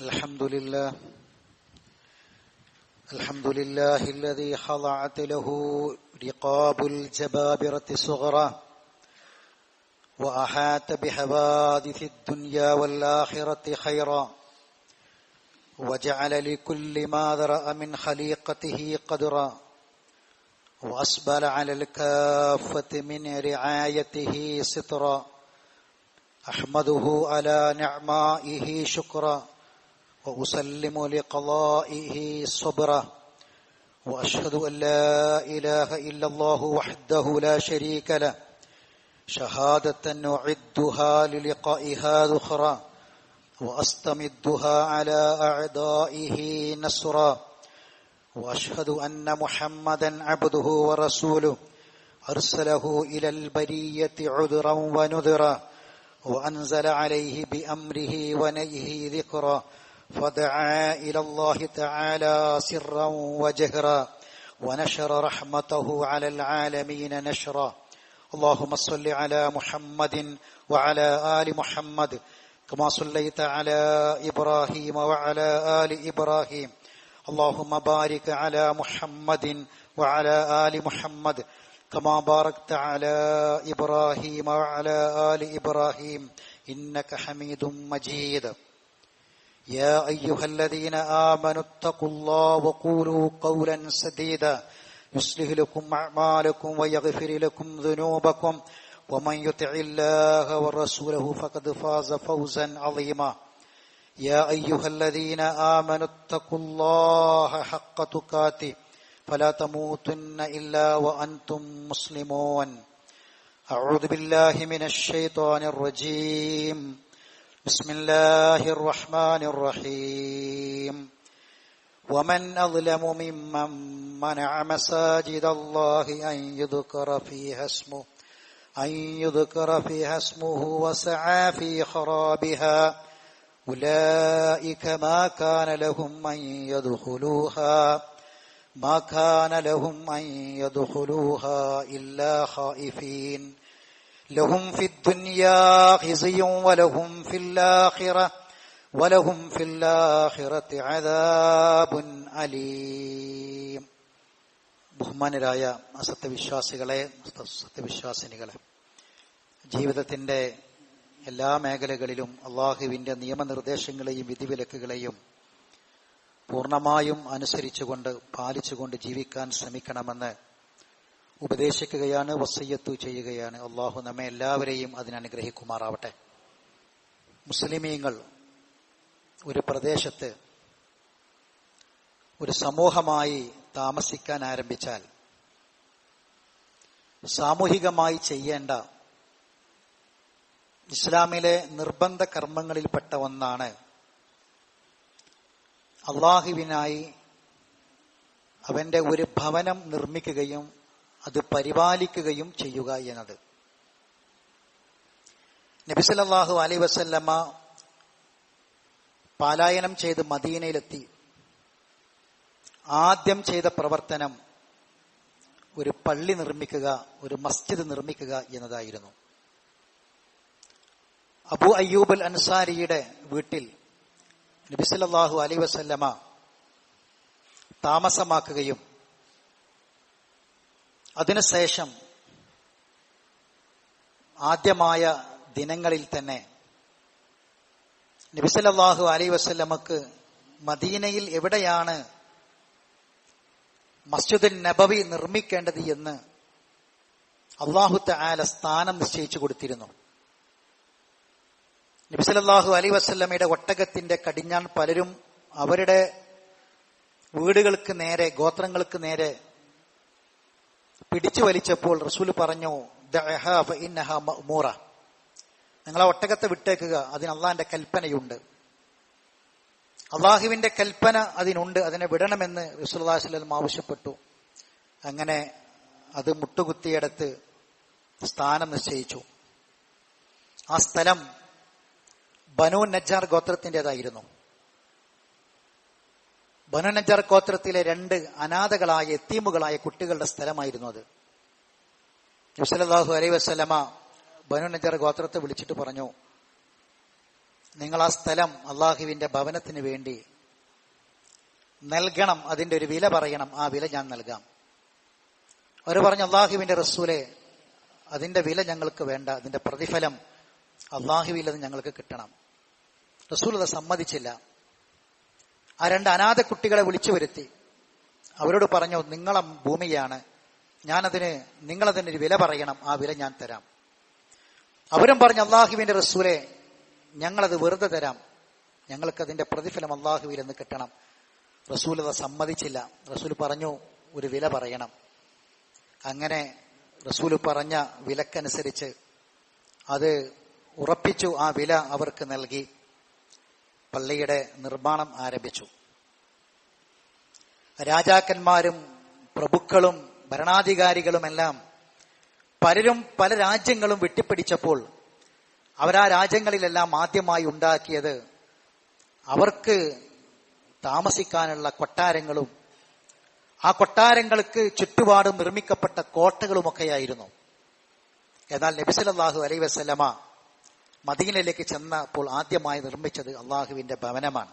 الحمد لله. الحمد لله الذي خضعت له رقاب الجبابرة صغرى وأحاط بحوادث الدنيا والآخرة خيرا وجعل لكل ما ذرأ من خليقته قدرا وأسبل على الكافة من رعايته سترا. أحمده على نعمائه شكرا. وأسلم لقضائه صبرا وأشهد أن لا إله إلا الله وحده لا شريك له. شهادة نعدها للقائها ذخرا وأستمدها على أعدائه نصرا. وأشهد أن محمدا عبده ورسوله. أرسله إلى البرية عذرا ونذرا. وأنزل عليه بأمره ونيه ذكرا. فدعا إلى الله تعالى سرا وجهرا ونشر رحمته على العالمين نشرا. اللهم صل على محمد وعلى آل محمد كما صليت على إبراهيم وعلى آل إبراهيم. اللهم بارك على محمد وعلى آل محمد كما باركت على إبراهيم وعلى آل إبراهيم. إنك حميد مجيد. يا أيها الذين آمنوا اتقوا الله وقولوا قولا سديدا. يصلح لكم أعمالكم ويغفر لكم ذنوبكم. ومن يطع الله ورسوله فقد فاز فوزا عظيما. يا أيها الذين آمنوا اتقوا الله حق تقاته. فلا تموتن إلا وأنتم مسلمون. أعوذ بالله من الشيطان الرجيم. بسم الله الرحمن الرحيم. ومن أظلم ممن منع مساجد الله أن يذكر فيها اسمه أن يذكر فيها اسمه وسعى في خرابها. أولئك ما كان لهم أن يدخلوها ما كان لهم أن يدخلوها إلا خائفين. لهم في الدنيا خزي ولهم في الآخرة ولهم في الآخرة عذاب أليم ബഹുമാനരായ സത്യവിശ്വാസികളെ സത്യവിശ്വാസിനികളെ ജീവിതത്തിന്റെ എല്ലാ മേഖലകളിലും അള്ളാഹുവിന്റെ നിയമനിർദ്ദേശങ്ങളെയും വിധിവിലക്കുകളെയും പൂർണ്ണമായും അനുസരിച്ചുകൊണ്ട് പാലിച്ചുകൊണ്ട് ജീവിക്കാൻ ശ്രമിക്കണമെന്ന് ഉപദേശിക്കുകയാണ് വസയ്യത്തു ചെയ്യുകയാണ്. അള്ളാഹു നമ്മെ എല്ലാവരെയും അതിനനുഗ്രഹിക്കുമാറാവട്ടെ മുസ്ലിമീങ്ങൾ ഒരു പ്രദേശത്ത് ഒരു സമൂഹമായി താമസിക്കാൻ ആരംഭിച്ചാൽ സാമൂഹികമായി ചെയ്യേണ്ട ഇസ്ലാമിലെ നിർബന്ധ കർമ്മങ്ങളിൽപ്പെട്ട ഒന്നാണ് അള്ളാഹുവിനായി അവന്റെ ഒരു ഭവനം നിർമ്മിക്കുകയും അത് പരിപാലിക്കുകയും ചെയ്യുക എന്നത്. നബിസലല്ലാഹു അലൈ വസല്ലമ്മ പാലായനം ചെയ്ത് മദീനയിലെത്തി. ആദ്യം ചെയ്ത പ്രവർത്തനം ഒരു പള്ളി നിർമ്മിക്കുക ഒരു മസ്ജിദ് നിർമ്മിക്കുക എന്നതായിരുന്നു. അബു അയ്യൂബൽ അൻസാരിയുടെ വീട്ടിൽ നബിസലല്ലാഹു അലൈ വസല്ലമ താമസമാക്കുകയും അതിനുശേഷം ആദ്യമായ ദിനങ്ങളിൽ തന്നെ നബിസലല്ലാഹു അലൈ വസ്ലമക്ക് മദീനയിൽ എവിടെയാണ് മസ്ജിദുൽ നബവി നിർമ്മിക്കേണ്ടത് എന്ന് അള്ളാഹു തആല സ്ഥാനം നിശ്ചയിച്ചു കൊടുത്തിരുന്നു. നബിസലല്ലാഹു അലൈ വസല്ലമയുടെ ഒട്ടകത്തിന്റെ കടിഞ്ഞാൻ പലരും അവരുടെ വീടുകൾക്ക് നേരെ ഗോത്രങ്ങൾക്ക് നേരെ പിടിച്ചു വലിച്ചപ്പോൾ റസൂൽ പറഞ്ഞു നിങ്ങൾ ആ ഒട്ടകത്തെ വിട്ടേക്കുക അതിന് അള്ളാന്റെ കൽപ്പനയുണ്ട്. അള്ളാഹുവിന്റെ കൽപ്പന അതിനുണ്ട് അതിനെ വിടണമെന്ന് റസൂൽസ്ലം ആവശ്യപ്പെട്ടു. അങ്ങനെ അത് മുട്ടുകുത്തിയെടുത്ത് സ്ഥാനം നിശ്ചയിച്ചു. ആ സ്ഥലം ബനു നജാർ ഗോത്രത്തിന്റെതായിരുന്നു ബനു നജാർ ഗോത്രത്തിലെ രണ്ട് അനാഥകളായ എത്തീമുകളായ കുട്ടികളുടെ സ്ഥലമായിരുന്നു അത്. നബ്സലാഹു അലൈ വസ്ലമ ബനുനജർ ഗോത്രത്തെ വിളിച്ചിട്ട് പറഞ്ഞു നിങ്ങൾ ആ സ്ഥലം അള്ളാഹുവിന്റെ ഭവനത്തിന് വേണ്ടി നൽകണം അതിന്റെ ഒരു വില പറയണം ആ വില ഞാൻ നൽകാം. അവർ പറഞ്ഞു അള്ളാഹുവിന്റെ റസൂലെ അതിന്റെ വില ഞങ്ങൾക്ക് വേണ്ട അതിന്റെ പ്രതിഫലം അള്ളാഹുവിൽ അത് ഞങ്ങൾക്ക് കിട്ടണം. റസൂൽ അത് സമ്മതിച്ചില്ല. ആ രണ്ട് അനാഥ കുട്ടികളെ വിളിച്ചു വരുത്തി. അവരോട് പറഞ്ഞു നിങ്ങളെ ഭൂമിയാണ്. ഞാനതിന് നിങ്ങളതിന് ഒരു വില പറയണം. ആ വില ഞാൻ തരാം. അവരും പറഞ്ഞു അള്ളാഹുവിന്റെ റസൂലെ ഞങ്ങളത് വെറുതെ തരാം. ഞങ്ങൾക്ക് അതിന്റെ പ്രതിഫലം അള്ളാഹുവിൽ നിന്ന് കിട്ടണം. റസൂൽ അത് സമ്മതിച്ചില്ല. റസൂൽ പറഞ്ഞു ഒരു വില പറയണം. അങ്ങനെ റസൂൽ പറഞ്ഞ വിലക്കനുസരിച്ച് അത് ഉറപ്പിച്ചു ആ വില അവർക്ക് നൽകി. പള്ളിയുടെ നിർമ്മാണം ആരംഭിച്ചു. രാജാക്കന്മാരും പ്രഭുക്കളും ഭരണാധികാരികളുമെല്ലാം പലരും പല രാജ്യങ്ങളും വെട്ടിപ്പിടിച്ചപ്പോൾ അവരാ രാജ്യങ്ങളിലെല്ലാം ആദ്യമായി ഉണ്ടാക്കിയത് അവർക്ക് താമസിക്കാനുള്ള കൊട്ടാരങ്ങളും ആ കൊട്ടാരങ്ങൾക്ക് ചുറ്റുപാടും നിർമ്മിക്കപ്പെട്ട കോട്ടകളുമൊക്കെയായിരുന്നു. എന്നാൽ നബിസലല്ലാഹു അലൈ വസ്ലമ മദീനയിലേക്ക് ചെന്നപ്പോൾ ആദ്യമായി നിർമ്മിച്ചത് അള്ളാഹുവിന്റെ ഭവനമാണ്.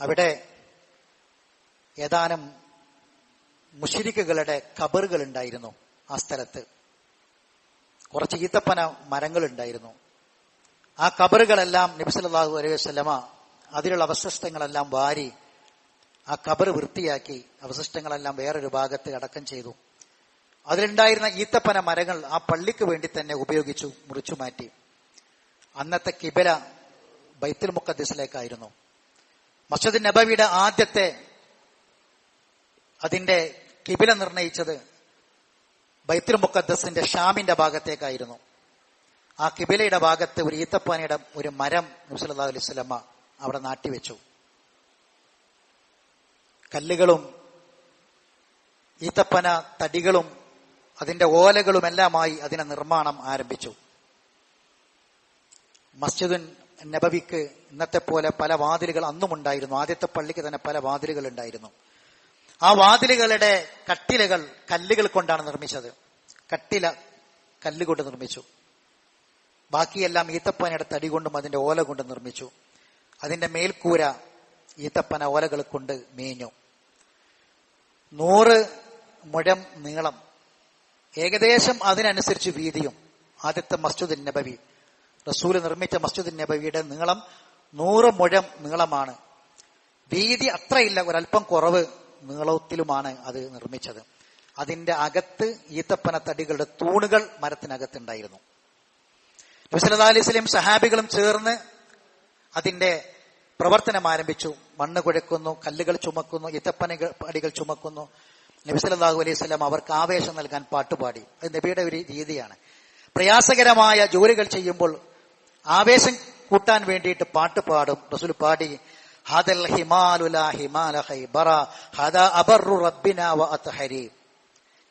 അവിടെ ഏതാനും മുഷിരിക്കുകളുടെ കബറുകൾ ഉണ്ടായിരുന്നു ആ സ്ഥലത്ത്. കുറച്ച് ഈത്തപ്പന മരങ്ങൾ ഉണ്ടായിരുന്നു ആ കബറുകളെല്ലാം നബിസലാഹു അലൈഹി വസ്ലമ അതിലുള്ള അവശിഷ്ടങ്ങളെല്ലാം വാരി ആ കബർ വൃത്തിയാക്കി അവശിഷ്ടങ്ങളെല്ലാം വേറൊരു ഭാഗത്ത് അടക്കം ചെയ്തു. അതിലുണ്ടായിരുന്ന ഈത്തപ്പന മരങ്ങൾ ആ പള്ളിക്ക് വേണ്ടി തന്നെ ഉപയോഗിച്ചു മുറിച്ചു മാറ്റി അന്നത്തെ കിബല ബൈത്തുൽ മുക്കദ്സിലേക്കായിരുന്നു മസ്ജിദ് നബവിയുടെ ആദ്യത്തെ അതിന്റെ കിബില നിർണയിച്ചത് ബൈത്തുൽ മുക്കദ്സിന്റെ ഷാമിന്റെ ഭാഗത്തേക്കായിരുന്നു. ആ കിബിലയുടെ ഭാഗത്ത് ഒരു ഈത്തപ്പാനയുടെ ഒരു മരം മുസലാ അലൈഹി സ്വലമ്മ അവിടെ നാട്ടിവെച്ചു. കല്ലുകളും ഈത്തപ്പന തടികളും അതിന്റെ ഓലകളുമെല്ലാമായി അതിന്റെ നിർമ്മാണം ആരംഭിച്ചു. മസ്ജിദുൻ നബവിക്ക് ഇന്നത്തെ പോലെ പല വാതിലുകൾ അന്നും ഉണ്ടായിരുന്നു ആദ്യത്തെ പള്ളിക്ക് തന്നെ പല വാതിലുകൾ ഉണ്ടായിരുന്നു. ആ വാതിലുകളുടെ കട്ടിലകൾ കല്ലുകൾ കൊണ്ടാണ് നിർമ്മിച്ചത്. കട്ടില കല്ലുകൊണ്ട് നിർമ്മിച്ചു. ബാക്കിയെല്ലാം ഈത്തപ്പനയുടെ തടി കൊണ്ടും അതിന്റെ ഓല കൊണ്ട് നിർമ്മിച്ചു. അതിന്റെ മേൽക്കൂര ഈത്തപ്പന ഓലകൾ കൊണ്ട് മേഞ്ഞു. നൂറ് മുഴം നീളം. ഏകദേശം അതിനനുസരിച്ച് വീതിയും ആദ്യത്തെ മസ്ജിദ് നബവി. റസൂൽ നിർമ്മിച്ച മസ്ജിദ് നബവിയുടെ നീളം നൂറ് മുഴം നീളമാണ്. വീതി അത്രയില്ല ഒരല്പം കുറവ് നീളത്തിലുമാണ് അത് നിർമ്മിച്ചത്. അതിന്റെ അകത്ത് ഈത്തപ്പന തടികളുടെ തൂണുകൾ മരത്തിനകത്തുണ്ടായിരുന്നു. നബിസല്ലാ അലൈഹി സ്വലം സഹാബികളും ചേർന്ന് അതിന്റെ പ്രവർത്തനം ആരംഭിച്ചു. മണ്ണ് കുഴക്കുന്നു കല്ലുകൾ ചുമക്കുന്നു ഈത്തപ്പന അടികൾ ചുമക്കുന്നു. നബിസലാഹു അലൈഹി അവർക്ക് ആവേശം നൽകാൻ പാട്ടുപാടി. അത് നബിയുടെ ഒരു രീതിയാണ്. പ്രയാസകരമായ ജോലികൾ ചെയ്യുമ്പോൾ ആവേശം കൂട്ടാൻ വേണ്ടിയിട്ട് പാട്ട് പാടും. റസൂൽ പാടി ഹദൽ ഹിമാലുല ഹിമാല ഹൈബറ ഹദ അബറു റബ്ബിന വ അത്ഹരി.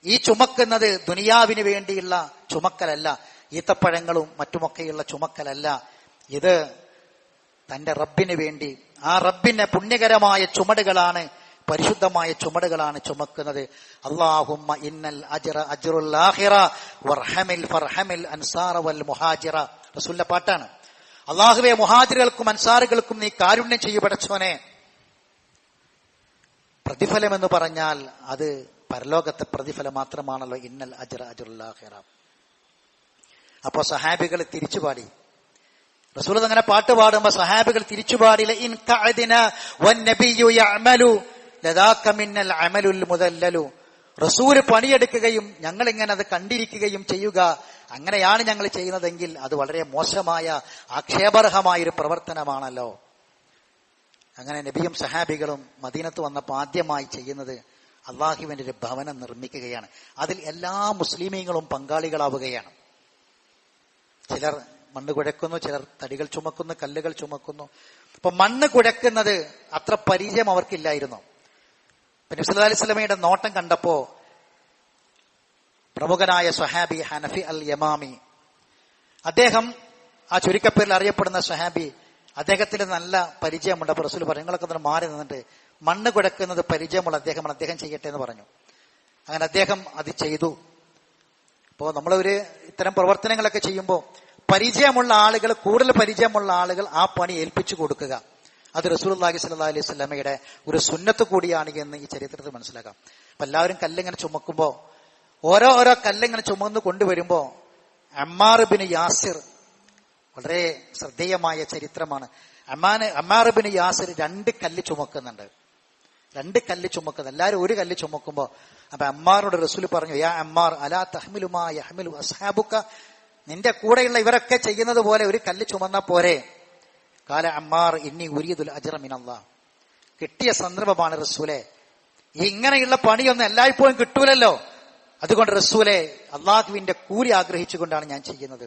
ഈ ചുമക്കുന്നത് ദുനിയാവിന് വേണ്ടിയുള്ള ചുമക്കലല്ല ഈത്തപ്പഴങ്ങളും മറ്റുമൊക്കെയുള്ള ചുമക്കലല്ല. ഇത് തന്റെ റബ്ബിന് വേണ്ടി ആ റബ്ബിന്റെ പുണ്യകരമായ ചുമടുകളാണ് പരിശുദ്ധമായ ചുമടുകളാണ് ചുമക്കുന്നത്. അള്ളാഹുമ്മ ഇന്നൽ അജ്റ അജ്റുൽ ഫർഹമിൽ അൻസാറ വൽ മുഹാജിറ. റസൂലിന്റെ പാട്ടാണ്. അള്ളാഹുവെ മുഹാജിറുകൾക്കും അൻസാറുകൾക്കും നീ കാരുണ്യം ചെയ്യപ്പെടച്ചോനെ പ്രതിഫലം എന്ന് പറഞ്ഞാൽ അത് പരലോകത്തെ പ്രതിഫലം മാത്രമാണല്ലോ ഇന്നൽ അജ്റ അജ്റുൽ ആഖിറ. അപ്പോ സഹാബികൾ തിരിച്ചുപാടി റസൂൽ അങ്ങനെ പാട്ട് പാടുമ്പോ സഹാബികൾ തിരിച്ചു പാടില്ല ഇൻ കഅദിന വന്നബിയു യഅമലു ലദാക മിന്നൽ അമലുൽ മുദല്ലലു. റസൂര് പണിയെടുക്കുകയും ഞങ്ങൾ ഇങ്ങനെ അത് കണ്ടിരിക്കുകയും ചെയ്യുക. അങ്ങനെയാണ് ഞങ്ങൾ ചെയ്യുന്നതെങ്കിൽ അത് വളരെ മോശമായ ആക്ഷേപർഹമായ ഒരു പ്രവർത്തനമാണല്ലോ. അങ്ങനെ നബിയും സഹാബികളും മദീനത്ത് വന്നപ്പോൾ ആദ്യമായി ചെയ്യുന്നത് അള്ളാഹുവിന്റെ ഒരു ഭവനം നിർമ്മിക്കുകയാണ്. അതിൽ എല്ലാ മുസ്ലിമീങ്ങളും പങ്കാളികളാവുകയാണ്. ചിലർ മണ്ണ് കുഴക്കുന്നു ചിലർ തടികൾ ചുമക്കുന്നു കല്ലുകൾ ചുമക്കുന്നു. അപ്പൊ മണ്ണ് കുഴക്കുന്നത് അത്ര പരിചയം അവർക്കില്ലായിരുന്നു. പിന്നെ സുല്ലാ അലൈഹി സ്വലമയുടെ നോട്ടം കണ്ടപ്പോ പ്രമുഖനായ സ്വഹാബി ഹനഫി അൽ യമാമി അദ്ദേഹം ആ ചുരുക്കപ്പേരിൽ അറിയപ്പെടുന്ന സ്വഹാബി അദ്ദേഹത്തിന് നല്ല പരിചയമുണ്ട്. അപ്പൊ റസൂൽ പറഞ്ഞു നിങ്ങളൊക്കെ ഒന്ന് മാറി നിന്നിട്ട് മണ്ണ് കുഴക്കുന്നത് പരിചയമുള്ള അദ്ദേഹം അദ്ദേഹം ചെയ്യട്ടെ എന്ന് പറഞ്ഞു. അങ്ങനെ അദ്ദേഹം അത് ചെയ്തു. അപ്പോൾ നമ്മളൊരു ഇത്തരം പ്രവർത്തനങ്ങളൊക്കെ ചെയ്യുമ്പോൾ പരിചയമുള്ള ആളുകൾ കൂടുതൽ പരിചയമുള്ള ആളുകൾ ആ പണി ഏൽപ്പിച്ചു കൊടുക്കുക. അത് റസൂൽഹി സല്ലാ അലൈഹി സ്വലമയുടെ ഒരു സുന്നത്ത് കൂടിയാണ് എന്ന് ഈ ചരിത്രത്തിൽ മനസ്സിലാക്കാം. അപ്പൊ എല്ലാവരും കല്ലിങ്ങനെ ചുമക്കുമ്പോ ഓരോ ഓരോ കല്ലിങ്ങനെ ചുമന്ന് കൊണ്ടുവരുമ്പോ അമ്മാർ ബിൻ യാസിർ വളരെ ശ്രദ്ധേയമായ ചരിത്രമാണ്. അമ്മാൻ അമ്മാർ ബിൻ യാസിർ രണ്ട് കല്ല് ചുമക്കുന്നുണ്ട്. രണ്ട് കല്ല് ചുമക്കുന്നത് എല്ലാവരും ഒരു കല്ല് ചുമക്കുമ്പോ അപ്പൊ അമ്മാറിനോട് റസൂൽ പറഞ്ഞു യാ അമ്മാർ അലാ തഹ്മിലുമാ യഹ്മിലു അസ്ഹാബുക്ക നിന്റെ കൂടെയുള്ള ഇവരൊക്കെ ചെയ്യുന്നത് പോലെ ഒരു കല്ല് ചുമന്ന പോരെ. കാല അമ്മാർ ഇന്നി ഉരിയതുൽ അജറമിനല്ല കിട്ടിയ സന്ദർഭമാണ് റസൂലെ. ഇങ്ങനെയുള്ള പണിയൊന്നും എല്ലായ്പ്പോഴും കിട്ടൂലല്ലോ. അതുകൊണ്ട് റസൂലെ അള്ളാഹുവിന്റെ കൂലി ആഗ്രഹിച്ചുകൊണ്ടാണ് ഞാൻ ചെയ്യുന്നത്.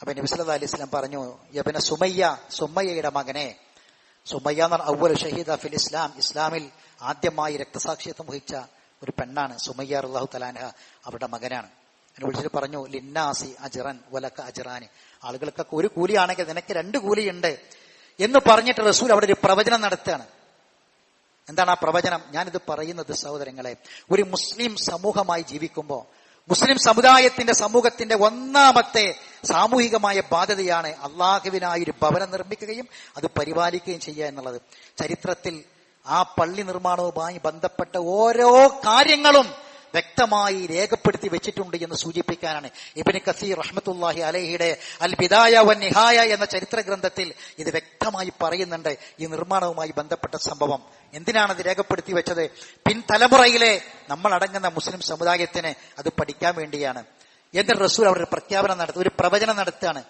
അപ്പൊ നബി സല്ലല്ലാഹു അലൈഹി വസല്ലം പറഞ്ഞു യബന സുമയ്യ സുമയ്യയുടെ മകനെ. സുമയ്യ എന്ന് അവൽ ഷഹീദ ഫിൽ ഇസ്ലാം. ഇസ്ലാമിൽ ആദ്യമായി രക്തസാക്ഷിത്വം വഹിച്ച ഒരു പെണ്ണാണ് സുമയ്യ അള്ളാഹു തലാൻഹ അവരുടെ മകനാണ്. എന്നെ വിളിച്ചിട്ട് പറഞ്ഞു ലിന്നാസി അജറൻ വലക്ക അജറാന് ആളുകൾക്കൊക്കെ ഒരു കൂലിയാണെങ്കിൽ നിനക്ക് രണ്ട് കൂലിയുണ്ട് എന്ന് പറഞ്ഞിട്ട് റസൂൽ അവിടെ ഒരു പ്രവചനം നടത്തുകയാണ്. എന്താണ് ആ പ്രവചനം? ഞാനിത് പറയുന്നത് സഹോദരങ്ങളെ ഒരു മുസ്ലിം സമൂഹമായി ജീവിക്കുമ്പോൾ മുസ്ലിം സമുദായത്തിന്റെ സമൂഹത്തിന്റെ ഒന്നാമത്തെ സാമൂഹികമായ ബാധ്യതയാണ് അള്ളാഹുവിനായി ഒരു ഭവനം നിർമ്മിക്കുകയും അത് പരിപാലിക്കുകയും ചെയ്യുക എന്നുള്ളത്. ചരിത്രത്തിൽ ആ പള്ളി നിർമ്മാണവുമായി ബന്ധപ്പെട്ട ഓരോ കാര്യങ്ങളും വ്യക്തമായി രേഖപ്പെടുത്തി വെച്ചിട്ടുണ്ട് എന്ന് സൂചിപ്പിക്കാനാണ്. ഇബിന് കസീർ റഹ്മത്തുല്ലാഹി അലഹിയുടെ അൽ ബിദായ വൻ നിഹായ എന്ന ചരിത്ര ഗ്രന്ഥത്തിൽ ഇത് വ്യക്തമായി പറയുന്നുണ്ട്. ഈ നിർമ്മാണവുമായി ബന്ധപ്പെട്ട സംഭവം. എന്തിനാണ് അത് രേഖപ്പെടുത്തി വെച്ചത്? പിൻതലമുറയിലെ നമ്മൾ അടങ്ങുന്ന മുസ്ലിം സമുദായത്തിന് അത് പഠിക്കാൻ വേണ്ടിയാണ്. എന്നിട്ട് റസൂൽ അവിടെ ഒരു പ്രഖ്യാപനം നടത്തി ഒരു പ്രവചനം നടത്തുകയാണ്.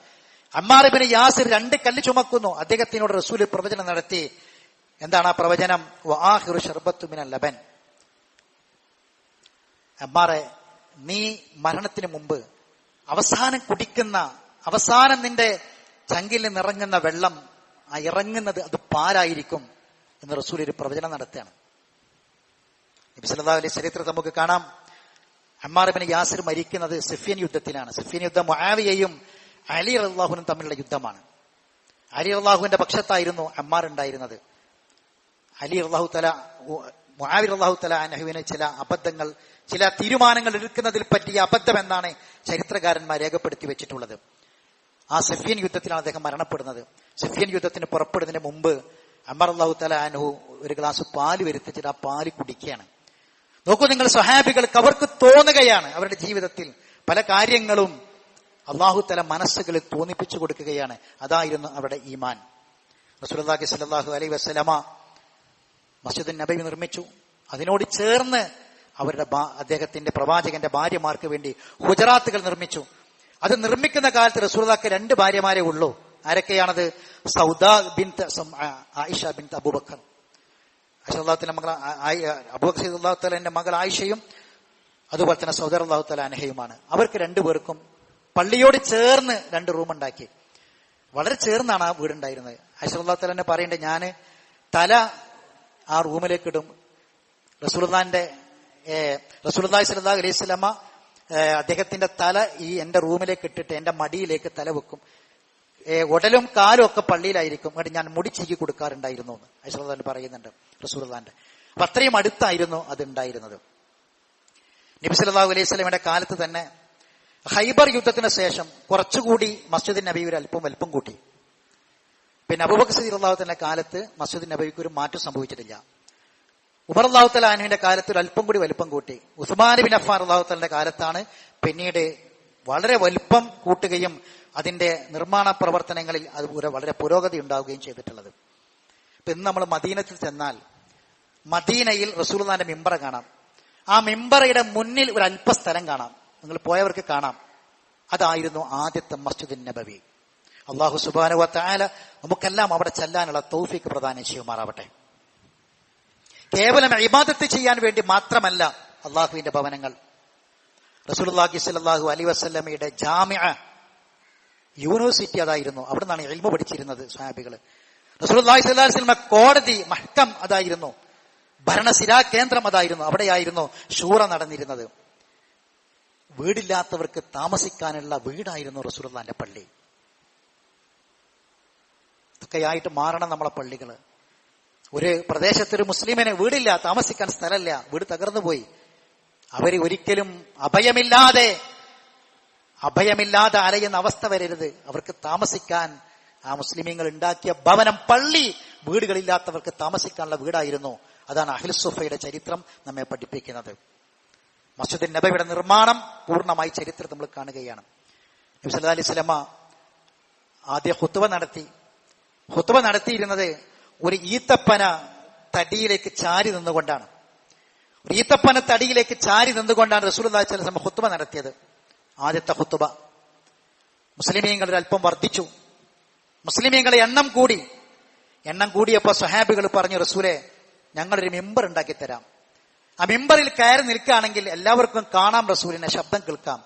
അമ്മാറിബിന് യാസിർ രണ്ട് കല്ല് ചുമക്കുന്നു. അദ്ദേഹത്തിനോട് റസൂൽ പ്രവചനം നടത്തി. എന്താണ് ആ പ്രവചനം? വാഹിറു ഷർബത്തുമിന ലബൻ. അമ്മാറെ നീ മരണത്തിന് മുമ്പ് അവസാനം കുടിക്കുന്ന അവസാനം നിന്റെ ചങ്കിൽ നിറങ്ങുന്ന വെള്ളം ആ ഇറങ്ങുന്നത് അത് പാലായിരിക്കും എന്ന് റസൂൽ ഒരു പ്രവചനം നടത്തുകയാണ്. നബി ചരിത്രം നമുക്ക് കാണാം. അമ്മാറിബിന് യാസിർ മരിക്കുന്നത് സിഫിയൻ യുദ്ധത്തിലാണ്. സിഫിയൻ യുദ്ധം മുആവിയയും അലി അള്ളാഹുനും തമ്മിലുള്ള യുദ്ധമാണ്. അലി അള്ളാഹുവിന്റെ പക്ഷത്തായിരുന്നു അമ്മാർ ഉണ്ടായിരുന്നത്. അലി അള്ളാഹു തല മുആവിർ അള്ളാഹു തല അനഹുവിന് ചില അബദ്ധങ്ങൾ ചില തീരുമാനങ്ങൾ എടുക്കുന്നതിൽ പറ്റിയ അബദ്ധം എന്നാണ് ചരിത്രകാരന്മാർ രേഖപ്പെടുത്തി വെച്ചിട്ടുള്ളത്. ആ സഫിയൻ യുദ്ധത്തിലാണ് അദ്ദേഹം മരണപ്പെടുന്നത്. സഫിയൻ യുദ്ധത്തിന് പുറപ്പെടുന്നതിന് മുമ്പ് അമർ അള്ളാഹു തല അനുഹു ഒരു ഗ്ലാസ് പാൽ വരുത്തിച്ചിട്ട് ആ പാൽ കുടിക്കുകയാണ്. നോക്കൂ നിങ്ങൾ സ്വഹാബികൾക്ക് അവർക്ക് തോന്നുകയാണ് അവരുടെ ജീവിതത്തിൽ പല കാര്യങ്ങളും അള്ളാഹു തല മനസ്സുകളിൽ തോന്നിപ്പിച്ചു കൊടുക്കുകയാണ്. അതായിരുന്നു അവരുടെ ഈമാൻ. റസൂലുള്ളാഹി സ്വല്ലല്ലാഹു അലൈഹി വസല്ലമ മസ്ജിദ് നബി നിർമ്മിച്ചു. അതിനോട് ചേർന്ന് അവരുടെ അദ്ദേഹത്തിന്റെ പ്രവാചകന്റെ ഭാര്യമാർക്ക് വേണ്ടി ഹുജറാത്തുകൾ നിർമ്മിച്ചു. അത് നിർമ്മിക്കുന്ന കാലത്ത് റസൂർദാക്ക് രണ്ട് ഭാര്യമാരെ ഉള്ളൂ. ആരൊക്കെയാണത്? Sauda bin Aisha bin Abu Bakr. അഷാഹുത്തിന്റെ മകൾ അബൂബക്കർ സൈദുല്ലാത്തലിന്റെ മകൾ ആയിഷയും അതുപോലെ തന്നെ സൗദർ അള്ളാഹുത്തല അനഹയുമാണ്. അവർക്ക് രണ്ടുപേർക്കും പള്ളിയോട് ചേർന്ന് രണ്ട് റൂം ഉണ്ടാക്കി. വളരെ ചേർന്നാണ് ആ വീടുണ്ടായിരുന്നത്. അഷറുല്ലാത്തല തന്നെ പറയണ്ടേ ഞാൻ തല ആ റൂമിലേക്ക് ഇടും. റസൂൽദാന്റെ റസൂൽദായ് സലാ അലൈഹി സ്വലമ അദ്ദേഹത്തിന്റെ തല ഈ എന്റെ റൂമിലേക്ക് ഇട്ടിട്ട് എന്റെ മടിയിലേക്ക് തല വെക്കും. ഉടലും കാലും ഒക്കെ പള്ളിയിലായിരിക്കും. എന്നിട്ട് ഞാൻ മുടി ചീക്കി കൊടുക്കാറുണ്ടായിരുന്നു എന്ന് അഷറുദ്ദാൻ പറയുന്നുണ്ട് റസൂൽദാന്റെ അപ്പൊ അത്രയും അടുത്തായിരുന്നു അത് ഉണ്ടായിരുന്നത് നബി സല്ലല്ലാഹു അലൈഹി സ്വലമിയുടെ കാലത്ത് തന്നെ ഹൈബർ യുദ്ധത്തിന് ശേഷം കുറച്ചുകൂടി മസ്ജിദ് നബി ഒരു അല്പം വലുപ്പം കൂട്ടി. പിന്നെ അബുബക് സീർ അള്ളാഹുത്തിന്റെ കാലത്ത് മസ്ജിദ് നബിക്ക് ഒരു മാറ്റം സംഭവിച്ചിട്ടില്ല. ഉമർ അള്ളാഹുത്തല അനുവിന്റെ കാലത്ത് ഒരു അല്പം കൂടി വലിപ്പം കൂട്ടി. ഉസ്മാൻ ബിൻ അഫാൻ അള്ളാഹുത്തലിന്റെ കാലത്താണ് പിന്നീട് വളരെ വലിപ്പം കൂട്ടുകയും അതിന്റെ നിർമ്മാണ പ്രവർത്തനങ്ങളിൽ അത് വളരെ പുരോഗതി ഉണ്ടാവുകയും ചെയ്തിട്ടുള്ളത്. ഇപ്പൊ ഇന്ന് നമ്മൾ മദീനത്തിൽ ചെന്നാൽ മദീനയിൽ റസൂൽദാന്റെ മിമ്പറ കാണാം. ആ മിമ്പറയുടെ മുന്നിൽ ഒരു അല്പ സ്ഥലം കാണാം. നിങ്ങൾ പോയവർക്ക് കാണാം. അതായിരുന്നു ആദ്യത്തെ മസ്ജിദ് നബവി. അള്ളാഹു സുബാനുവത്തായ നമുക്കെല്ലാം അവിടെ ചെല്ലാനുള്ള തൗഫിക്ക് പ്രദാനം ചെയ്യുമാറാവട്ടെ. കേവലം ഇബാദത്ത് ചെയ്യാൻ വേണ്ടി മാത്രമല്ല അള്ളാഹുവിന്റെ ഭവനങ്ങൾ. റസൂലുള്ളാഹി സ്വല്ലല്ലാഹു അലി വസല്ലമയുടെ ജാമ്യ യൂണിവേഴ്സിറ്റി അതായിരുന്നു. അവിടെ നിന്നാണ് എൽമ പഠിച്ചിരുന്നത് സ്വഹാബികൾ അലൈഹി വസല്ലമ കോടതി മഹ്കം അതായിരുന്നു. ഭരണസിരാ കേന്ദ്രം അതായിരുന്നു. അവിടെയായിരുന്നു ഷൂറ നടന്നിരുന്നത്. വീടില്ലാത്തവർക്ക് താമസിക്കാനുള്ള വീടായിരുന്നു റസൂലുള്ളാന്റെ പള്ളി. ഇതൊക്കെയായിട്ട് മാറണം നമ്മളെ പള്ളികൾ. ഒരു പ്രദേശത്ത് ഒരു മുസ്ലിമിന് വീടില്ല താമസിക്കാൻ സ്ഥലമില്ല വീട് തകർന്നു പോയി. അവർ ഒരിക്കലും അഭയമില്ലാതെ അഭയമില്ലാതെ അലയുന്ന അവസ്ഥ വരരുത്. അവർക്ക് താമസിക്കാൻ ആ മുസ്ലിമീങ്ങൾ ഉണ്ടാക്കിയ ഭവനം പള്ളി വീടുകളില്ലാത്തവർക്ക് താമസിക്കാനുള്ള വീടായിരുന്നു. അതാണ് അഹിൽസുഫയുടെ ചരിത്രം നമ്മെ പഠിപ്പിക്കുന്നത്. മസ്ജിദ് നബിയുടെ നിർമ്മാണം പൂർണമായി ചരിത്രം നമ്മൾ കാണുകയാണ്. നബി സല്ലല്ലാഹു അലൈഹി വസല്ലമ ആദ്യ ഹുത്തുവ നടത്തി. ഹുത്തുവ നടത്തിയിരുന്നത് ഒരു ഈത്തപ്പന തടിയിലേക്ക് ചാരി നിന്നുകൊണ്ടാണ്. ഒരു ഈത്തപ്പന തടിയിലേക്ക് ചാരി നിന്നുകൊണ്ടാണ് റസൂലുള്ളാഹി സ്വല്ലല്ലാഹി അലൈഹി വസല്ലം ഹുത്തുബ നടത്തിയത്. ആദ്യത്തെ ഹുത്തുബ മുസ്ലിമീങ്ങൾ അല്പം വർദ്ധിച്ചു. മുസ്ലിമീങ്ങളെ എണ്ണം കൂടി. എണ്ണം കൂടിയപ്പോ സ്വഹാബികൾ പറഞ്ഞു റസൂലെ ഞങ്ങളൊരു മെമ്പർ ഉണ്ടാക്കി തരാം. ആ മെമ്പറിൽ കയറി നിൽക്കുകയാണെങ്കിൽ എല്ലാവർക്കും കാണാം റസൂലിനെ ശബ്ദം കേൾക്കാം.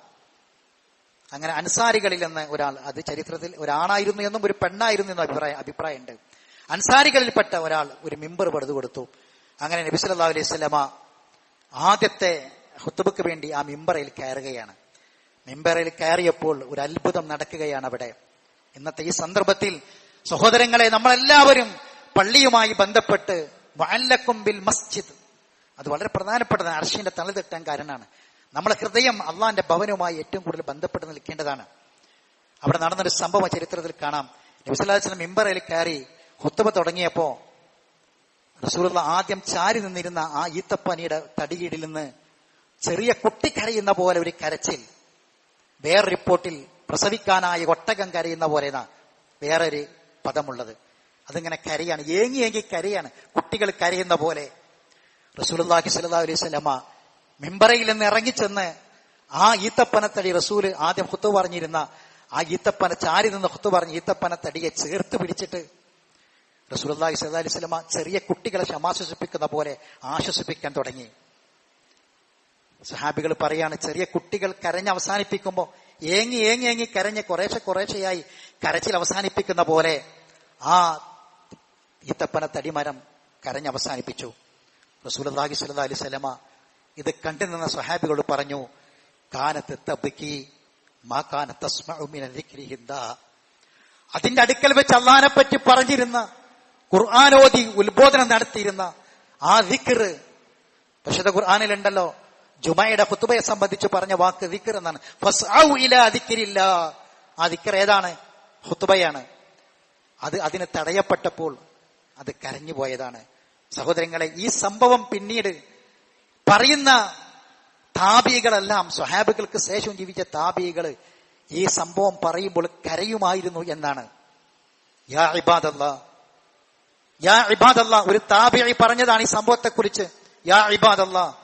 അങ്ങനെ അൻസാരികളിൽ നിന്ന് ഒരാൾ അത് ചരിത്രത്തിൽ ഒരാണായിരുന്നു എന്നും ഒരു പെണ്ണായിരുന്നു എന്നും അഭിപ്രായം അഭിപ്രായമുണ്ട്. അൻസാരികളിൽപ്പെട്ട ഒരാൾ ഒരു മിമ്പർ പടുത്തു കൊടുത്തു. അങ്ങനെ നബി സല്ലല്ലാഹു അലൈഹി സ്വലമ ആദ്യത്തെ ഹുത്തുബക്ക് വേണ്ടി ആ മിമ്പറയിൽ കയറുകയാണ്. മിമ്പറയിൽ കയറിയപ്പോൾ ഒരു അത്ഭുതം നടക്കുകയാണ് അവിടെ. ഇന്നത്തെ ഈ സന്ദർഭത്തിൽ സഹോദരങ്ങളെ നമ്മളെല്ലാവരും പള്ളിയുമായി ബന്ധപ്പെട്ട് ബിൽ മസ്ജിദ്. അത് വളരെ പ്രധാനപ്പെട്ടതാണ്. അർഷിന്റെ തല തെറ്റാൻ കാരണമാണ്. നമ്മളെ ഹൃദയം അള്ളാന്റെ ഭവനവുമായി ഏറ്റവും കൂടുതൽ ബന്ധപ്പെട്ട് നിൽക്കേണ്ടതാണ്. അവിടെ നടന്നൊരു സംഭവ ചരിത്രത്തിൽ കാണാം. നബിസ്വല്ലാസ്ലം മിമ്പറയിൽ കയറി ഹുത്തുബ തുടങ്ങിയപ്പോ റസൂലുള്ള ആദ്യം ചാരി നിന്നിരുന്ന ആ ഈത്തപ്പനിയുടെ തടികീടിൽ നിന്ന് ചെറിയ കുട്ടി കരയുന്ന പോലെ ഒരു കരച്ചിൽ വേറെ റിപ്പോർട്ടിൽ പ്രസവിക്കാനായി ഒട്ടകം കരയുന്ന പോലെയാണ് വേറൊരു പദമുള്ളത്. അതിങ്ങനെ കരയാണ് ഏങ്ങി ഏങ്ങി കരയാണ്. കുട്ടികൾ കരയുന്ന പോലെ റസൂലുള്ളാഹി സല്ലാ അലൈഹി വസല്ലമ മിമ്പറയിൽ നിന്ന് ഇറങ്ങിച്ചെന്ന് ആ ഈത്തപ്പനത്തടി റസൂൽ ആദ്യം ഹുത്തു പറഞ്ഞിരുന്ന ആ ഈത്തപ്പന ചാരി നിന്ന് ഹുത്തു പറഞ്ഞ് ഈത്തപ്പനത്തടിയെ ചേർത്ത് പിടിച്ചിട്ട് സ്വല്ലല്ലാഹു അലൈഹി വസല്ലമ ചെറിയ കുട്ടികളെ ക്ഷമാശ്വസിപ്പിക്കുന്ന പോലെ ആശ്വസിപ്പിക്കാൻ തുടങ്ങി. സഹാബികൾ പറയാണ് ചെറിയ കുട്ടികൾ കരഞ്ഞ് അവസാനിപ്പിക്കുമ്പോൾ ഏങ്ങി ഏങ്ങി ഏങ്ങി കരഞ്ഞ് കുറേശ്ശെ കുറേശ്ശെയായി കരച്ചിൽ അവസാനിപ്പിക്കുന്ന പോലെ ആ ഈത്തപ്പന തടിമരം കരഞ്ഞ് അവസാനിപ്പിച്ചു. റസൂലി സല്ലാ അലൈഹി സ്വലമ ഇത് കണ്ടു നിന്ന സ്വഹാബികളോട് പറഞ്ഞു കാനത്ത് തബ്ക്കി മാ കാനത്ത് അതിന്റെ അടുക്കൽ വെച്ച് അള്ളഹാനെ പറ്റി പറഞ്ഞിരുന്ന ഖുർആാനോദി ഉത്ബോധനം നടത്തിയിരുന്ന ആ ദിക്കർ പക്ഷേ ഖുർആാനിലുണ്ടല്ലോ. ജുമയുടെ കുത്തുബയെ സംബന്ധിച്ച് പറഞ്ഞ വാക്ക് ദിക്കർ എന്നാണ്. ദിക്രില്ല. ആ ദിക്കർ ഏതാണ്? ഹുത്തുബയാണ് അത് അതിന് തടയപ്പെട്ടപ്പോൾ അത് കരഞ്ഞു പോയതാണ്. സഹോദരങ്ങളെ ഈ സംഭവം പിന്നീട് പറയുന്ന താപികളെല്ലാം സ്വഹാബികൾക്ക് ശേഷം ജീവിച്ച താപികൾ ഈ സംഭവം പറയുമ്പോൾ കരയുമായിരുന്നു എന്നാണ്. യാ ഇബാദല്ല യാ ഇബാദല്ല ഒരു താബിഴി പറഞ്ഞതാണ് ഈ സംഭവത്തെ കുറിച്ച് യാ ഇബാദല്ല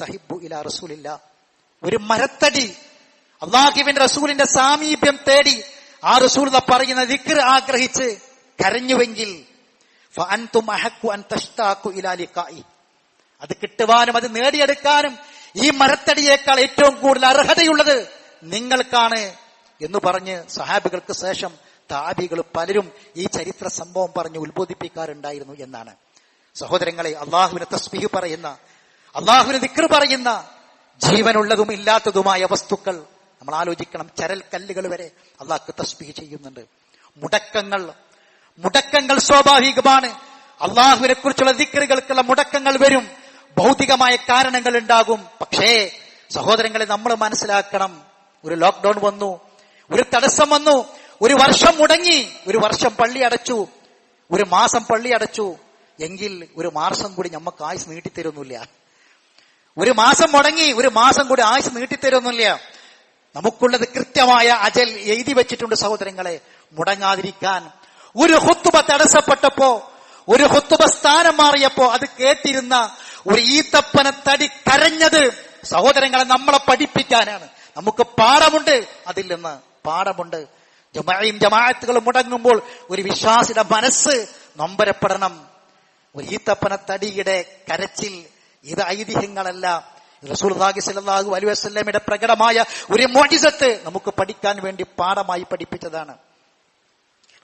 തഹിബു ഇല റസൂലില്ല. ഒരു മരത്തടി അള്ളാഹിബിൻ റസൂലിന്റെ സാമീപ്യം തേടി ആ റസൂൽ പറയുന്ന ദിക്ർ ആഗ്രഹിച്ച് കരഞ്ഞുവെങ്കിൽ അത് കിട്ടുവാനും അത് നേടിയെടുക്കാനും ഈ മരത്തടിയേക്കാൾ ഏറ്റവും കൂടുതൽ അർഹതയുള്ളത് നിങ്ങൾക്കാണ് എന്ന് പറഞ്ഞ് സഹാബികൾക്ക് ശേഷം താബികൾ പലരും ഈ ചരിത്ര സംഭവം പറഞ്ഞ് ഉത്ബോധിപ്പിക്കാറുണ്ടായിരുന്നു എന്നാണ്. സഹോദരങ്ങളെ അള്ളാഹുവിനെ തസ്ബീഹ് പറയുന്ന അള്ളാഹുവിന് ദിക്ർ പറയുന്ന ജീവനുള്ളതും ഇല്ലാത്തതുമായ വസ്തുക്കൾ നമ്മൾ ആലോചിക്കണം. ചരൽ കല്ലുകൾ വരെ അള്ളാഹ്ക്ക് തസ്ബീഹ് ചെയ്യുന്നുണ്ട്. മുടക്കങ്ങൾ മുടക്കങ്ങൾ സ്വാഭാവികമാണ്. അള്ളാഹുവിനെ കുറിച്ചുള്ള ദിക്കറുകൾക്കുള്ള മുടക്കങ്ങൾ വരും. ഭൗതികമായ കാരണങ്ങൾ ഉണ്ടാകും. പക്ഷേ സഹോദരങ്ങളെ നമ്മൾ മനസ്സിലാക്കണം. ഒരു ലോക്ക്ഡൌൺ വന്നു. ഒരു തടസ്സം വന്നു. ഒരു വർഷം മുടങ്ങി ഒരു വർഷം പള്ളി അടച്ചു ഒരു മാസം പള്ളി അടച്ചു. എങ്കിൽ ഒരു മാസം കൂടി നമുക്ക് ആയുസ് നീട്ടിത്തരുന്നില്ല. ഒരു മാസം മുടങ്ങി ഒരു മാസം കൂടി ആയുസ് നീട്ടിത്തരുന്നില്ല. നമുക്കുള്ളത് കൃത്യമായ അജൽ എഴുതി വെച്ചിട്ടുണ്ട് സഹോദരങ്ങളെ മുടങ്ങാതിരിക്കാൻ. ഒരു ഹുത്തുബ തടസ്സപ്പെട്ടപ്പോ ഒരു ഹുത്തുബ സ്ഥാനം മാറിയപ്പോ അത് കേട്ടിരുന്ന ഒരു ഈത്തപ്പന തടി കരഞ്ഞത് സഹോദരങ്ങളെ നമ്മളെ പഠിപ്പിക്കാനാണ്. നമുക്ക് പാഠമുണ്ട് അതിൽ നിന്ന് പാഠമുണ്ട്. ജമായും ജമാഅത്തുകളും മുടങ്ങുമ്പോൾ ഒരു വിശ്വാസിയുടെ മനസ്സ് നൊമ്പരപ്പെടണം. ഒരു ഈത്തപ്പന തടിയുടെ കരച്ചിൽ ഇത് ഐതിഹ്യങ്ങളല്ല. റസൂൽഹി സലാഹു അലൈഹി വസ്ലമിയുടെ പ്രകടമായ ഒരു മോജിസത്ത് നമുക്ക് പഠിക്കാൻ വേണ്ടി പാഠമായി പഠിപ്പിച്ചതാണ്.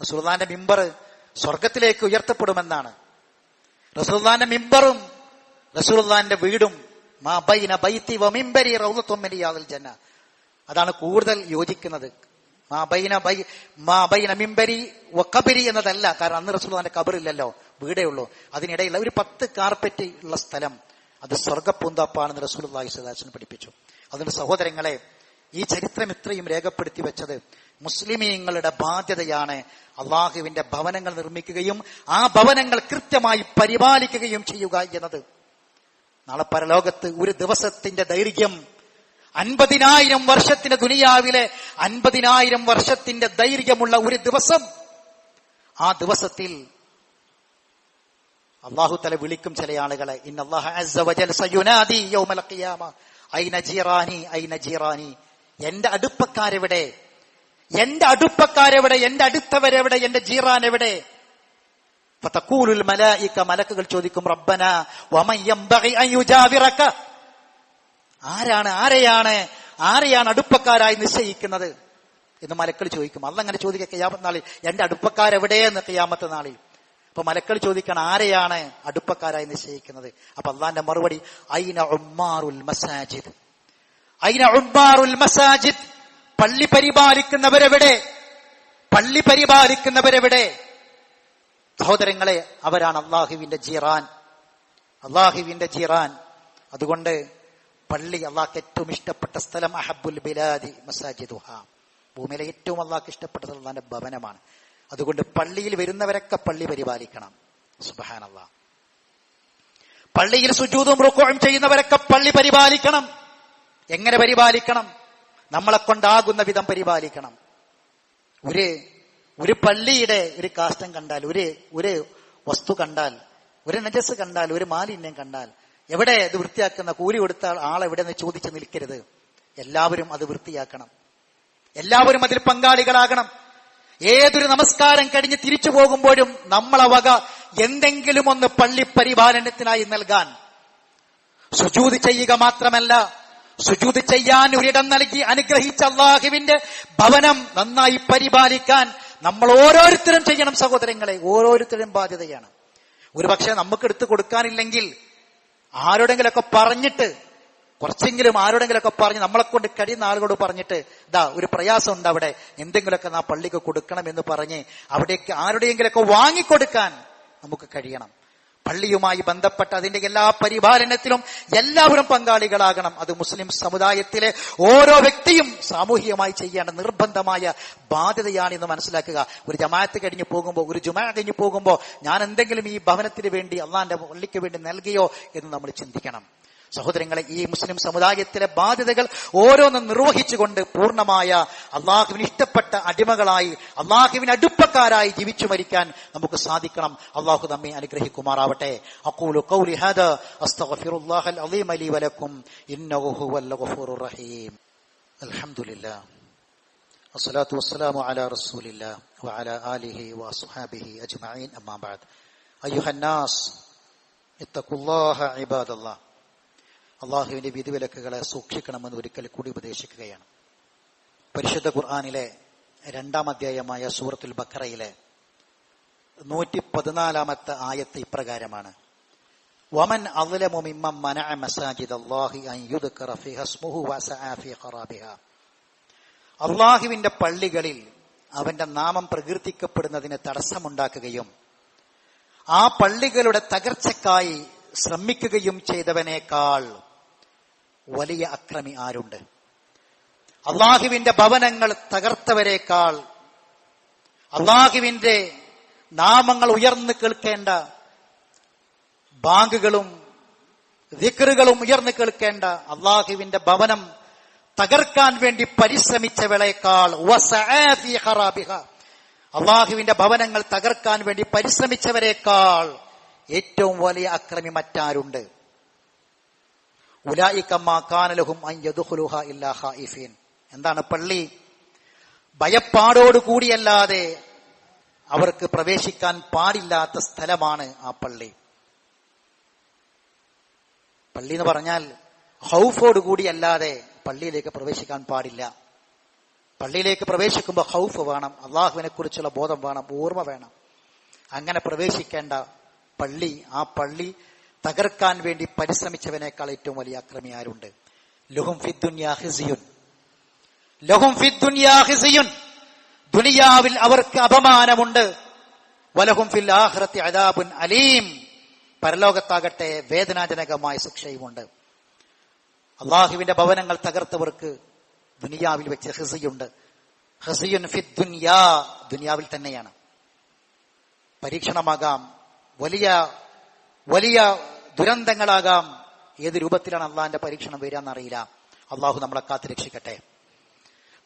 റസൂൽദാന്റെ മിമ്പർ സ്വർഗത്തിലേക്ക് ഉയർത്തപ്പെടുമെന്നാണ്. റസൂൽദാന്റെ മിമ്പറും റസൂൽദാന്റെ വീടും മാ ബൈന ബൈത്തി വമിമ്പരി റൗലത്തൊമ്മരിയാതിൽ ജന്ന. അതാണ് കൂടുതൽ യോജിക്കുന്നത്. മാ ബൈ എന്നതല്ല. കാരണം അന്ന് റസൂൽദാന്റെ കബറില്ലല്ലോ. വീടേ ഉള്ളൂ. അതിനിടയിലുള്ള ഒരു പത്ത് കാർപ്പറ്റ് ഉള്ള സ്ഥലം. അത് സ്വർഗപ്പൂന്താപ്പാണെന്ന് അള്ളാഹി സ്വലാസിന് പഠിപ്പിച്ചു. അതിന്റെ സഹോദരങ്ങളെ ഈ ചരിത്രം ഇത്രയും രേഖപ്പെടുത്തി വെച്ചത് മുസ്ലിമീങ്ങളുടെ ബാധ്യതയാണ് അള്ളാഹുവിന്റെ ഭവനങ്ങൾ നിർമ്മിക്കുകയും ആ ഭവനങ്ങൾ കൃത്യമായി പരിപാലിക്കുകയും ചെയ്യുക എന്നത്. നാളെ പരലോകത്ത് ഒരു ദിവസത്തിന്റെ ദൈർഘ്യം അൻപതിനായിരം വർഷത്തിന്റെ ദുനിയാവിലെ അൻപതിനായിരം വർഷത്തിന്റെ ദൈർഘ്യമുള്ള ഒരു ദിവസം. ആ ദിവസത്തിൽ അള്ളാഹു തല വിളിക്കും ചില ആളുകളെ എന്റെ അടുപ്പക്കാരെവിടെ? എന്റെ അടുപ്പക്കാരെവിടെ? എന്റെ അടുത്തവരെവിടെ? എന്റെ ജീറാൻ എവിടെ മലക്കുകൾ ചോദിക്കും റബ്ബന വമൻ യംബഗി അൻ യുജാവിറക ആരാണ് ആരെയാണ് ആരെയാണ് അടുപ്പക്കാരായി നിശ്ചയിക്കുന്നത്? എന്ന് മലക്കൾ ചോദിക്കും. അതങ്ങനെ ചോദിക്കുക കയ്യാമത്ത് നാളിൽ എന്റെ അടുപ്പക്കാരെവിടെയെന്ന് കയ്യാമത്ത് നാളിൽ? അപ്പൊ മലക്കൾ ചോദിക്കണം ആരെയാണ് അടുപ്പക്കാരായി നിശ്ചയിക്കുന്നത്? അപ്പൊ അള്ളാന്റെ മറുപടി ഐന ഉമ്മാറുൽ മസാജിദ്. ഐന ഉമ്മാറുൽ മസാജിദ് പള്ളി പരിപാലിക്കുന്നവരെവിടെ? പള്ളി പരിപാലിക്കുന്നവരെവിടെ? സഹോദരങ്ങളെ അവരാണ് അള്ളാഹുവിന്റെ ജീറാൻ. അള്ളാഹുവിന്റെ ജീറാൻ. അതുകൊണ്ട് പള്ളി അള്ളാഹ്ക്ക് ഏറ്റവും ഇഷ്ടപ്പെട്ട സ്ഥലം അഹബുൽ ബിലാദി മസാജിദുഹ. ഭൂമിയിലെ ഏറ്റവും അള്ളാഹ്ക്ക് ഇഷ്ടപ്പെട്ട സ്ഥലം തന്റെ ഭവനമാണ്. അതുകൊണ്ട് പള്ളിയിൽ വരുന്നവരൊക്കെ പള്ളി പരിപാലിക്കണം. അള്ളാഹ് പള്ളിയിൽ സുജൂതും റുക്കോഴും ചെയ്യുന്നവരൊക്കെ പള്ളി പരിപാലിക്കണം. എങ്ങനെ പരിപാലിക്കണം? നമ്മളെ കൊണ്ടാകുന്ന വിധം പരിപാലിക്കണം. ഒരു ഒരു പള്ളിയുടെ ഒരു കാഷ്ടം കണ്ടാൽ ഒരു ഒരു വസ്തു കണ്ടാൽ ഒരു നജസ് കണ്ടാൽ ഒരു മാലിന്യം കണ്ടാൽ എവിടെ ഇത് വൃത്തിയാക്കുന്ന കൂലി കൊടുത്ത ആളെവിടെ നിന്ന് ചോദിച്ച് നിൽക്കരുത്. എല്ലാവരും അത് വൃത്തിയാക്കണം. എല്ലാവരും അതിൽ പങ്കാളികളാകണം. ഏതൊരു നമസ്കാരം കഴിഞ്ഞ് തിരിച്ചു പോകുമ്പോഴും നമ്മളെ വക എന്തെങ്കിലും ഒന്ന് പള്ളി പരിപാലനത്തിനായി നൽകാൻ. സുജൂത് ചെയ്യുക മാത്രമല്ല സുജൂത് ചെയ്യാൻ ഒരിടം നൽകി അനുഗ്രഹിച്ച അള്ളാഹുവിന്റെ ഭവനം നന്നായി പരിപാലിക്കാൻ നമ്മൾ ഓരോരുത്തരും ചെയ്യണം സഹോദരങ്ങളെ. ഓരോരുത്തരും ബാധ്യതയാണ്. ഒരുപക്ഷെ നമുക്ക് എടുത്തു കൊടുക്കാനില്ലെങ്കിൽ ആരോടെങ്കിലൊക്കെ പറഞ്ഞിട്ട് കുറച്ചെങ്കിലും ആരോടെങ്കിലൊക്കെ പറഞ്ഞ് നമ്മളെ കൊണ്ട് കഴിയുന്ന ആളുകളോട് പറഞ്ഞിട്ട് ഇതാ ഒരു പ്രയാസം ഉണ്ട് അവിടെ. എന്തെങ്കിലുമൊക്കെ നാ പള്ളിക്ക് കൊടുക്കണം എന്ന് പറഞ്ഞ് അവിടേക്ക് ആരുടെയെങ്കിലൊക്കെ വാങ്ങിക്കൊടുക്കാൻ നമുക്ക് കഴിയണം. പള്ളിയുമായി ബന്ധപ്പെട്ട അതിന്റെ എല്ലാ പരിപാലനത്തിലും എല്ലാവരും പങ്കാളികളാകണം. അത് മുസ്ലിം സമുദായത്തിലെ ഓരോ വ്യക്തിയും സാമൂഹികമായി ചെയ്യേണ്ട നിർബന്ധമായ ബാധ്യതയാണ് എന്ന് മനസ്സിലാക്കുക. ഒരു ജമാഅത്ത് കഴിഞ്ഞ് പോകുമ്പോൾ ഒരു ജുമാ കഴിഞ്ഞ് പോകുമ്പോൾ ഞാൻ എന്തെങ്കിലും ഈ ഭവനത്തിന് വേണ്ടി അള്ളാന്റെ പള്ളിക്ക് വേണ്ടി നൽകിയോ എന്ന് നമ്മൾ ചിന്തിക്കണം. സഹോദരങ്ങളെ ഈ മുസ്ലിം സമുദായത്തിലെ ബാധ്യതകൾ ഓരോന്നും നിർവഹിച്ചുകൊണ്ട് പൂർണ്ണമായ അള്ളാഹുവിന് ഇഷ്ടപ്പെട്ട അടിമകളായി അള്ളാഹുവിന് അടുപ്പക്കാരായി ജീവിച്ചു മരിക്കാൻ നമുക്ക് സാധിക്കണം അള്ളാഹു നമ്മെ അനുഗ്രഹിക്കുമാറാവട്ടെ അക്കൂലു ഖൗലി ഹാദാ അസ്തഗ്ഫിറുല്ലാഹൽ അലീം ലി വലക്കും ഇന്നഹു ഹുവൽ ഗഫൂറുർ റഹീം അൽഹംദുലില്ലാ والصلاة والسلام على رسول الله وعلى آله وأصحابه أجمعين أما بعد أيها الناس اتقوا الله عباد الله അള്ളാഹുവിന്റെ വിധിവിലക്കുകളെ സൂക്ഷിക്കണമെന്ന് ഒരിക്കൽ കൂടി ഉപദേശിക്കുകയാണ്. പരിശുദ്ധ ഖുർആാനിലെ രണ്ടാം അധ്യായമായ സൂറത്തുൽ ബക്കറയിലെ നൂറ്റി പതിനാലാമത്തെ ആയത്ത് ഇപ്രകാരമാണ്. വമൻ അദ്ലമു അൻ ഫീ അള്ളാഹുവിന്റെ പള്ളികളിൽ അവന്റെ നാമം പ്രകീർത്തിക്കപ്പെടുന്നതിന് തടസ്സമുണ്ടാക്കുകയും ആ പള്ളികളുടെ തകർച്ചക്കായി ശ്രമിക്കുകയും ചെയ്തവനേക്കാൾ വലിയ അക്രമി ആരുണ്ട്? അള്ളാഹുവിന്റെ ഭവനങ്ങൾ തകർത്തവരെക്കാൾ അള്ളാഹുവിന്റെ നാമങ്ങൾ ഉയർന്നു കേൾക്കേണ്ട ബാങ്കുകളും ദിക്കറുകളും ഉയർന്നു കേൾക്കേണ്ട അള്ളാഹുവിന്റെ ഭവനം തകർക്കാൻ വേണ്ടി പരിശ്രമിച്ചവളേക്കാൾ അള്ളാഹുവിന്റെ ഭവനങ്ങൾ തകർക്കാൻ വേണ്ടി പരിശ്രമിച്ചവരെക്കാൾ ഏറ്റവും വലിയ അക്രമി മറ്റാരുണ്ട്? ഉലായിക്കമ്മാക്കാനലഹും ഇല്ലാ ഹായിഫീൻ. എന്താണ് പള്ളി? ഭയപ്പാടോടുകൂടിയല്ലാതെ അവർക്ക് പ്രവേശിക്കാൻ പാടില്ലാത്ത സ്ഥലമാണ് ആ പള്ളി. പള്ളി എന്ന് പറഞ്ഞാൽ ഹൗഫോട് കൂടിയല്ലാതെ പള്ളിയിലേക്ക് പ്രവേശിക്കാൻ പാടില്ല. പള്ളിയിലേക്ക് പ്രവേശിക്കുമ്പോൾ ഹൗഫ് വേണം അള്ളാഹുവിനെ കുറിച്ചുള്ള ബോധം വേണം ഓർമ്മ വേണം. അങ്ങനെ പ്രവേശിക്കേണ്ട പള്ളി ആ പള്ളി തകർക്കാൻ വേണ്ടി പരിശ്രമിച്ചവനേക്കാൾ ഏറ്റവും വലിയ അക്രമി ആരുണ്ട്? ദുനിയാവിൽ അവർക്ക് അപമാനമുണ്ട്. വലഹും ഫിൽ അദാബുൻ അലീം. പരലോകത്താകട്ടെ വേദനാജനകമായ ശിക്ഷയുമുണ്ട്. അള്ളാഹുവിന്റെ ഭവനങ്ങൾ തകർത്തവർക്ക് ദുനിയാവിൽ വെച്ച് ഹസിയുണ്ട്. ഹസിയുൻ ഫി ദുനിയാ ദുനിയാവിൽ തന്നെയാണ്. പരീക്ഷണമാകാം. വലിയ വലിയ ദുരന്തങ്ങളാകാം. ഏത് രൂപത്തിലാണ് അള്ളാഹിന്റെ പരീക്ഷണം വരിക എന്നറിയില്ല അള്ളാഹു നമ്മളെ കാത്തു രക്ഷിക്കട്ടെ.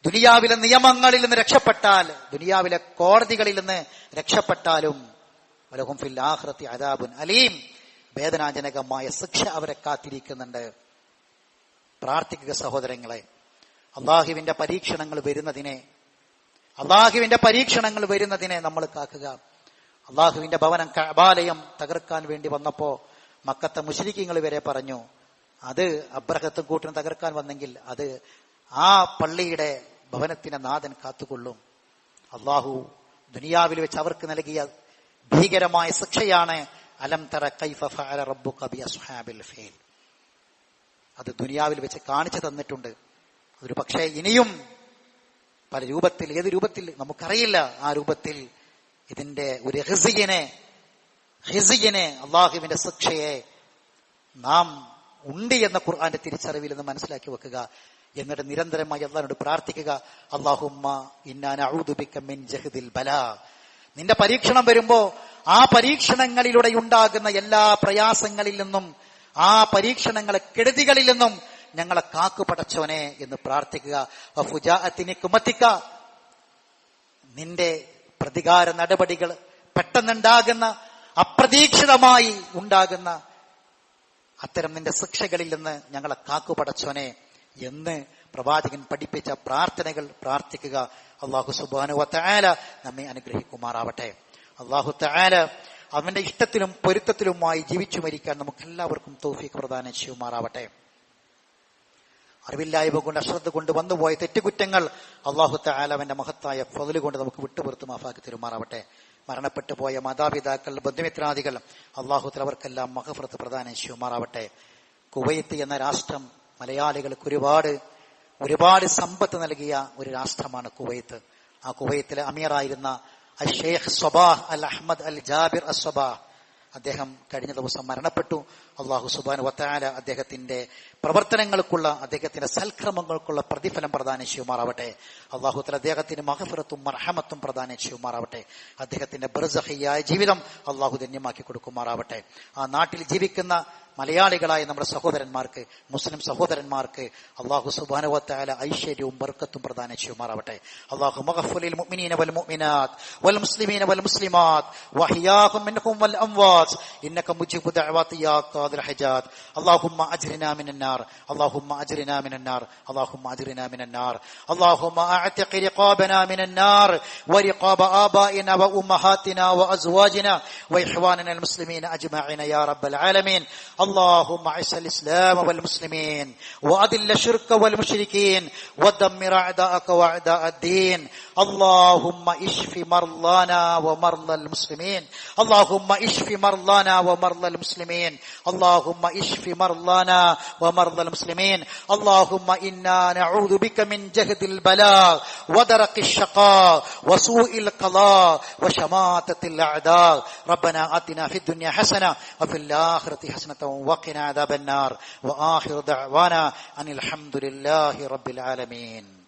ദുനിയാവിലെ നിയമങ്ങളിൽ നിന്ന് രക്ഷപ്പെട്ടാൽ ദുനിയാവിലെ കോടതികളിൽ നിന്ന് രക്ഷപ്പെട്ടാലും ഫിൽ അദാബുൻ അലീം. വേദനാജനകമായ ശിക്ഷ അവരെ കാത്തിരിക്കുന്നുണ്ട്. പ്രാർത്ഥിക്കുക സഹോദരങ്ങളെ അള്ളാഹുവിന്റെ പരീക്ഷണങ്ങൾ വരുന്നതിനെ അള്ളാഹുവിന്റെ പരീക്ഷണങ്ങൾ വരുന്നതിനെ നമ്മൾ കാക്കുക. അള്ളാഹുവിന്റെ ഭവനം കബാലയം തകർക്കാൻ വേണ്ടി വന്നപ്പോ മക്കത്തെ മുഷരിക്കിങ്ങൾ വരെ പറഞ്ഞു അത് അബ്രഹത്തും കൂട്ടിനും തകർക്കാൻ വന്നെങ്കിൽ അത് ആ പള്ളിയുടെ ഭവനത്തിന് നാഥൻ കാത്തുകൊള്ളും. അള്ളാഹു ദുനിയാവിൽ വെച്ച് അവർക്ക് നൽകിയ ഭീകരമായ ശിക്ഷയാണ് അലം തറ കൈഫ ഫഅല റബ്ബുക ബി അസ്ഹാബിൽ അത് ദുനിയാവിൽ വെച്ച് കാണിച്ചു തന്നിട്ടുണ്ട്. അതൊരു പക്ഷേ ഇനിയും പല രൂപത്തിൽ ഏത് രൂപത്തിൽ നമുക്കറിയില്ല ആ രൂപത്തിൽ ഇതിന്റെ ഒരു ഹെസിയനെ ഹെസിയനെ അള്ളാഹുവിന്റെ ശിക്ഷയെ നാം ഉണ്ട് എന്ന ഖുർആന്റെ തിരിച്ചറിവിൽ നിന്ന് മനസ്സിലാക്കി വെക്കുക. എന്നിട്ട് നിരന്തരമായി അള്ളാഹിനോട് പ്രാർത്ഥിക്കുക. അള്ളാഹുമ്മ ഇന്നാൻ ജഹദിൽ ബല. നിന്റെ പരീക്ഷണം വരുമ്പോ ആ പരീക്ഷണങ്ങളിലൂടെ ഉണ്ടാകുന്ന എല്ലാ പ്രയാസങ്ങളിൽ നിന്നും ആ പരീക്ഷണങ്ങളെ കെടുതികളിൽ നിന്നും ഞങ്ങളെ കാക്കു പടച്ചോനെ എന്ന് പ്രാർത്ഥിക്കുക. കുമത്തിക്ക നിന്റെ പ്രതികാര നടപടികൾ പെട്ടെന്നുണ്ടാകുന്ന അപ്രതീക്ഷിതമായി ഉണ്ടാകുന്ന അത്തരം നിന്റെ ശിക്ഷകളിൽ നിന്ന് ഞങ്ങളെ കാക്കുപടച്ചോനെ എന്ന് പ്രവാചകൻ പഠിപ്പിച്ച പ്രാർത്ഥനകൾ പ്രാർത്ഥിക്കുക. അള്ളാഹു സുബാനു വത്തായാല നമ്മെ അനുഗ്രഹിക്കുമാറാവട്ടെ. അള്ളാഹു തആല അവന്റെ ഇഷ്ടത്തിലും പൊരുത്തത്തിലുമായി ജീവിച്ചു മരിക്കാൻ നമുക്ക് എല്ലാവർക്കും തൗഫീഖ് പ്രദാനം ചെയ്യുമാറാവട്ടെ. അറിവില്ലായ്മ കൊണ്ട് അശ്രദ്ധ കൊണ്ട് വന്നുപോയ തെറ്റുകുറ്റങ്ങൾ അള്ളാഹു തആല അവന്റെ മഹത്തായ ഫതിലുകൊണ്ട് നമുക്ക് വിട്ടുപുറത്ത് മാഫാക്കി തരുമാറാവട്ടെ. മരണപ്പെട്ടു പോയ മാതാപിതാക്കൾ ബന്ധുമിത്രാദികൾ അള്ളാഹു അവർക്കെല്ലാം മഹഫറത്ത് പ്രദാനം ശിവമാറാവട്ടെ കുവൈത്ത് എന്ന രാഷ്ട്രം മലയാളികൾക്ക് ഒരുപാട് ഒരുപാട് സമ്പത്ത് നൽകിയ ഒരു രാഷ്ട്രമാണ് കുവൈത്ത്. ആ കുവൈത്തിലെ അമീറായിരുന്ന അൽ ഷെയ്ഖ് സ്വബാഹ് അൽ അഹമ്മദ് അൽ ജാബിർ അസ്വബാഹ് അദ്ദേഹം കഴിഞ്ഞ ദിവസം മരണപ്പെട്ടു. അള്ളാഹു സുബാൻ വത്താല അദ്ദേഹത്തിന്റെ പ്രവർത്തനങ്ങൾക്കുള്ള അദ്ദേഹത്തിന്റെ സൽക്രമങ്ങൾക്കുള്ള പ്രതിഫലം പ്രദാനം ചെയ്യുമാറാവട്ടെ. അള്ളാഹുത്തല അദ്ദേഹത്തിന് മഹഫിറത്തും മർഹമത്തും പ്രദാനം ചെയ്യുമാറാവട്ടെ. അദ്ദേഹത്തിന്റെ ബർസഹിയായ ജീവിതം അള്ളാഹു ധന്യമാക്കി കൊടുക്കുമാറാവട്ടെ. ആ നാട്ടിൽ ജീവിക്കുന്ന മലയാളികളായ നമ്മുടെ സഹോദരന്മാർക്ക് മുസ്ലിം സഹോദരന്മാർക്ക് അള്ളാഹു സുബാനുവത്തായ ഐശ്വര്യവും ബർക്കത്തും പ്രദാനം ചെയ്യുമാറാവട്ടെ അള്ളാഹു മഗഫുലിൽ മുഅ്മിനീന വൽ മുഅ്മിനാത്ത് വൽ മുസ്ലിമീന വൽ മുസ്ലിമാത്ത് വഹിയാഹും മിൻഹും വൽ അംവാത്ത് ഇന്നക മുജീബു ദഅവാതി യാ ഖാദിർ ഹജാത്ത് اللهم اجرنا من النار اللهم اجرنا من النار اللهم اجرنا من النار اللهم اعتق رقابنا من النار ورقاب آبائنا وأمهاتنا وأزواجنا وإخواننا المسلمين أجمعين يا رب العالمين اللهم اعز الإسلام والمسلمين وأذل الشرك والمشركين ودمر أعداءك وأعداء الدين. اللهم اشف مرضانا ومرضى المسلمين. اللهم اشف مرضانا ومرضى المسلمين. اللهم اشف مرضانا ومرضى المسلمين. اللهم إنا نعوذ بك من جهد البلاء ودرق الشقاء وسوء القضاء وشماتة الأعداء. ربنا آتنا في الدنيا حسنة وفي الآخرة حسنة وقنا عذاب النار. وآخر دعوانا أن الحمد لله رب العالمين.